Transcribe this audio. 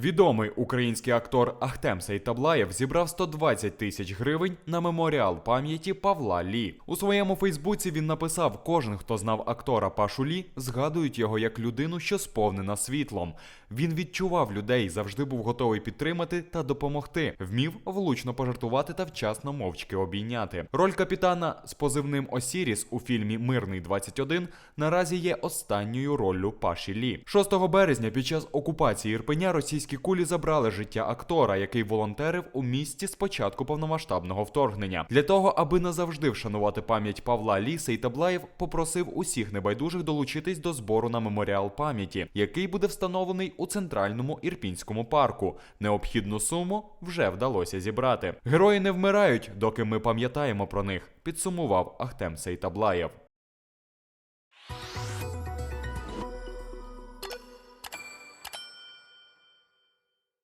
Відомий український актор Ахтем Сейтаблаєв зібрав 120 тисяч гривень на меморіал пам'яті Павла Лі. У своєму Фейсбуці він написав: кожен, хто знав актора Пашу Лі, згадують його як людину, що сповнена світлом. Він відчував людей, завжди був готовий підтримати та допомогти, вмів влучно пожартувати та вчасно мовчки обійняти. Роль капітана з позивним Осіріс у фільмі Мирний 21 наразі є останньою роллю Паші Лі. 6 березня під час окупації Ірпеня російські кулі забрали життя актора, який волонтерив у місті з початку повномасштабного вторгнення. Для того, аби назавжди вшанувати пам'ять Павла Лі, Сейтаблаєв попросив усіх небайдужих долучитись до збору на меморіал пам'яті, який буде встановлений у центральному ірпінському парку. Необхідну суму вже вдалося зібрати. Герої не вмирають, доки ми пам'ятаємо про них. Підсумував Ахтем Сейтаблаєв.